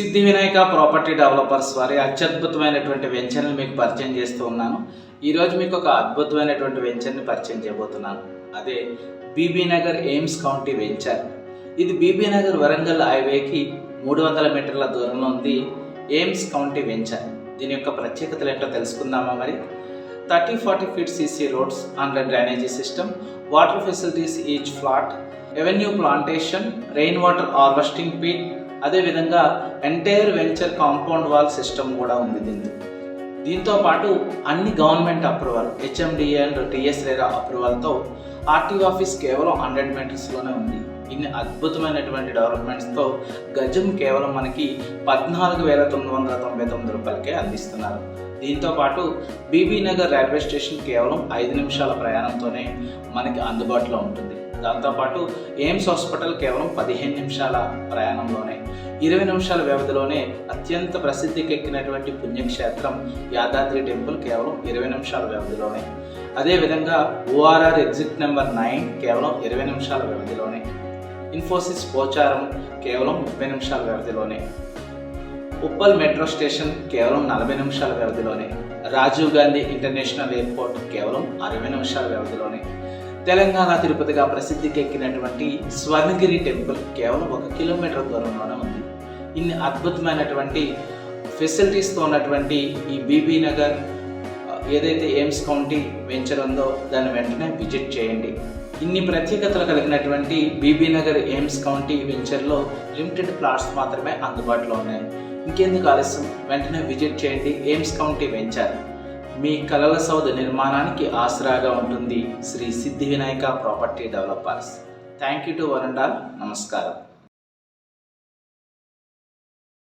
సిద్ధి Vinayaka property developers వారి అత్యద్భుతమైనటువంటి వెంచర్ని మీకు పరిచయం చేస్తూ ఉన్నాను. ఈరోజు మీకు ఒక అద్భుతమైనటువంటి వెంచర్ని పరిచయం చేయబోతున్నాను. అదే Bibi Nagar AIIMS county venture. ఇది బీబీ నగర్ వరంగల్ హైవేకి మూడు వందల మీటర్ల దూరంలో ఉంది ఎయిమ్స్ కౌంటీ వెంచర్. దీని యొక్క ప్రత్యేకతలు ఏంటో తెలుసుకుందామా మరి? Thirty forty feet CC roads under drainage system water facilities each flat avenue plantation rain water harvesting pit అదేవిధంగా entire venture compound wall system కూడా ఉంది దీంతో దీంతో పాటు అన్ని government approval HMDA and TS RERA అప్రూవల్తో RT office కేవలం hundred మీటర్స్లోనే ఉంది. ఇన్ని అద్భుతమైనటువంటి డెవలప్మెంట్స్తో గజం కేవలం మనకి పద్నాలుగు వేల తొమ్మిది వందల తొంభై తొమ్మిది రూపాయలకే అందిస్తున్నారు. దీంతో పాటు బీబీ నగర్ రైల్వే స్టేషన్ కేవలం ఐదు నిమిషాల ప్రయాణంతోనే మనకి అందుబాటులో ఉంటుంది. దాంతోపాటు ఎయిమ్స్ హాస్పిటల్ కేవలం పదిహేను నిమిషాల ప్రయాణంలోనే ఇరవై నిమిషాల వ్యవధిలోనే అత్యంత ప్రసిద్ధికెక్కినటువంటి పుణ్యక్షేత్రం యాదాద్రి టెంపుల్ కేవలం ఇరవై నిమిషాల వ్యవధిలోనే. అదేవిధంగా ఓఆర్ఆర్ ఎగ్జిట్ నెంబర్ నైన్ కేవలం ఇరవై నిమిషాల వ్యవధిలోనే. ఇన్ఫోసిస్ పోచారం కేవలం ముప్పై నిమిషాల వ్యవధిలోనే. ఉప్పల్ మెట్రో స్టేషన్ కేవలం నలభై నిమిషాల వ్యవధిలోనే. రాజీవ్ గాంధీ ఇంటర్నేషనల్ ఎయిర్పోర్ట్ కేవలం అరవై నిమిషాల వ్యవధిలోనే. తెలంగాణ తిరుపతిగా ప్రసిద్ధికెక్కినటువంటి స్వర్ణగిరి టెంపుల్ కేవలం ఒక కిలోమీటర్ దూరంలోనే ఉంది. ఇన్ని అద్భుతమైనటువంటి ఫెసిలిటీస్తో ఉన్నటువంటి ఈ బీబీ నగర్ ఏదైతే ఎయిమ్స్ కౌంటీ వెంచర్ ఉందో దాన్ని వెంటనే విజిట్ చేయండి. ఇన్ని ప్రత్యేకతలు కలిగినటువంటి బీబీ నగర్ ఎయిమ్స్ కౌంటీ వెంచర్లో లిమిటెడ్ ప్లాట్స్ మాత్రమే అందుబాటులో ఉన్నాయి. ఇంకెందుకు ఆలస్యం? వెంటనే విజిట్ చేయండి ఎయిమ్స్ కౌంటీ వెంచర్. మీ కలల సౌధ నిర్మాణానికి ఆసరాగా ఉంటుంది Shri Siddhi Vinayaka property developers. Thank you to one and all నమస్కారం.